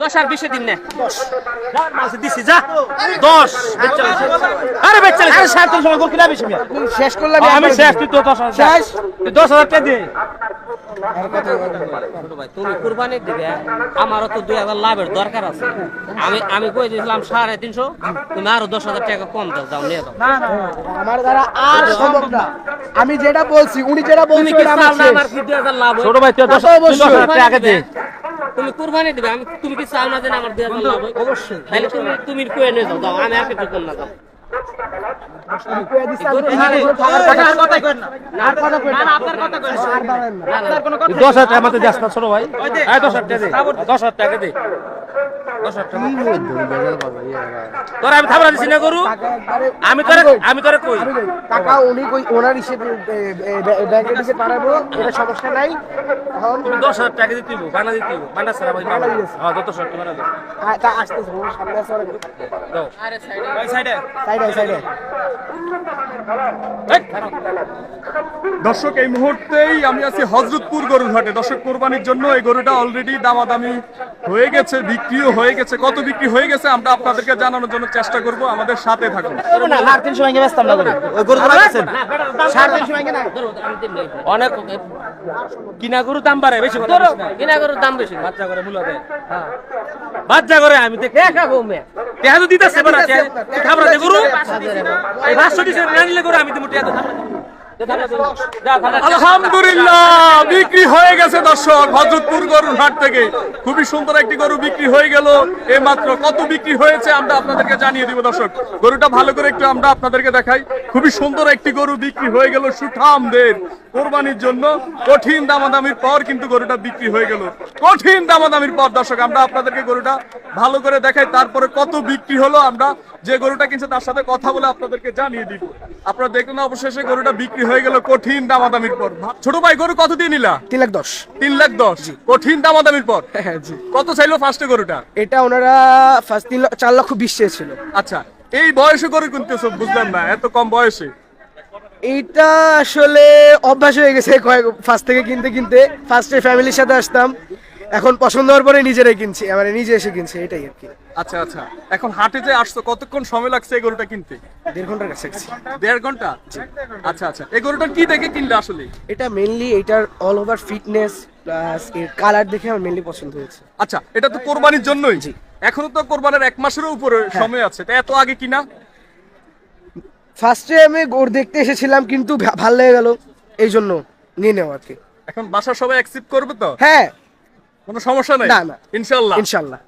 দশ আর বিশে দিন নে। যা, মাসে দিছি যা। দশ বেচালিস। আরে বেচালিস আরে সাড়ে তিন সময় গোল কিনা বেশি মিয়া। শেষ করলাম আমি শেষ তুই তো দশ শেষ? তুই দশ হাজার টাকা দে। তুমি কুরবানির দিবে আমারও তো দুই হাজার লাভের দরকার আছে। আমি আমি কই দিয়েছিলাম সাড়ে তিনশো? তুমি আরও দশ হাজার টাকা কম দাও যাও নিয়ে আমার দ্বারা আর সম্ভব না। আমি যেটা বলছি উনি যেটা বলছি আমার চাও না শেষ। আমার কি দুই হাজার লাভ? ছোট ভাই তুই দশ তুই হাজার টাকা দে। তুমি কুরবানি দিবে আমি তুমি কি চাও না যে আমার দেওয়া অবশ্যই। তাহলে তুমি তুমি কুয়ে নিয়ে যাও আমি আর কিছু না। যাও আমি কয়ে দিচ্ছি, আমি এখানে কোনো থাকার কথা- আর কথাই কই না আর কথা কই না। আপনার কথা কই আর বাড়ান না। তুই দশ হাজার টাকা মতো যাস না ছোট ভাই। দশ হাজার টাকা দশ হাজার টাকা দে। দশ তোর আমি থামরা দিছি না গরু? আমি তোরে কই? আমি তোরে কই? আমি টাকা উনি কই ওনার হিসেবে পাঠাবো এটা সমস্যা নাই। তুমি দশ হাজার টাকা দিতে দিব বানা দিতে দিব। বানা সারা ভাই বানা হ্যাঁ টাকা বানা তা আসতেছে সামনে আছে দাও। সাইডে। সাইডে। দর্শক এই মুহূর্তেই আমি আছি হজরতপুর গরুর হাটে দর্শক কোরবানির জন্য এই গরুটা অলরেডি দামাদামি হয়ে গেছে বিক্রিও হয়ে গেছে। কত বিক্রি হয়ে গেছে আমরা আপনাদেরকে জানানোর জন্য চেষ্টা করব আমাদের সাথে থাকুন। অনেক কিনা গরু দাম বাড়ে বেশি। কিনা গরুর দাম বেশি। বাচ্চা করে মূল্য দেয়। বাচ্চা করে আমি দেখ দেখা কমে টেহা তো দিতেছে বড় টেহা তুই খাবরা দে গরু। এই 500 দিছে না নিলে গরু আমি তো মুটিয়া আলহামদুলিল্লাহ, বিক্রি হয়ে গেছে দর্শক। গরুর হাট থেকে। খুবই সুন্দর একটি গরু বিক্রি হয়ে গেল। এই মাত্র কত বিক্রি হয়েছে আমরা আপনাদেরকে জানিয়ে দিব দর্শক। গরুটা ভালো করে একটু আমরা আপনাদেরকে দেখাই। খুবই সুন্দর একটি গরু বিক্রি হয়ে গেল সুঠামদের কোরবানির জন্য। কঠিন দামাদামির পর কিন্তু গরুটা বিক্রি হয়ে গেল। কঠিন দামাদামির পর দর্শক, আমরা আপনাদেরকে গরুটা ভালো করে দেখাই। তারপরে কত বিক্রি হলো আমরা যে গরুটা কিনছে তার সাথে কথা বলে আপনাদেরকে জানিয়ে দিব। আপনারা দেখলেন অবশেষে গরুটা বিক্রি হয়ে গেল কঠিন দামাদামির পর। ছোট ভাই গরু কত দিয়ে নিলা? তিন লাখ দশ। তিন লাখ দশ। কঠিন দামাদামির পর। হ্যাঁ জি। কত চাইলো ফার্স্টে গরুটা? এটা ওনারা ফার্স্ট তিন চার লক্ষ বিশ চেয়েছিল। আচ্ছা এই বয়সে গরু কিনতেছ বুঝলাম না এত কম বয়সে? এইটা আসলে অভ্যাস হয়ে গেছে কয়েক ফার্স্ট থেকে কিনতে কিনতে। ফার্স্টে ফ্যামিলির সাথে আসতাম। এখন পছন্দ হওয়ার পরে নিজেরাই কিনছি মানে নিজে এসে কিনছি এটাই আর কি। আচ্ছা আচ্ছা। এখন হাটে যে আসছো কতক্ষণ সময় লাগছে এই গরুটা কিনতে? দেড় ঘণ্টার কাছে দেড় ঘণ্টা? আচ্ছা আচ্ছা। এই গরুটা কি দেখে কিনলে আসলে? এটা মেনলি এটার অল ওভার ফিটনেস প্লাস এর কালার দেখে আমার মেনলি পছন্দ হয়েছে। আচ্ছা এটা তো কোরবানির জন্যই? জি। এখনও তো কোরবানির এক মাসেরও উপরে সময় আছে। তা এত আগে কিনা? ফার্স্টে আমি গোড় দেখতে এসেছিলাম কিন্তু ভালো লেগে গেল। এই জন্য নিয়ে নেওয়া আর কি। এখন বাসার সবাই অ্যাকসেপ্ট করবে তো? হ্যাঁ। কোনো সমস্যা নাই? না, না। ইনশাল্লাহ। ইনশাল্লাহ।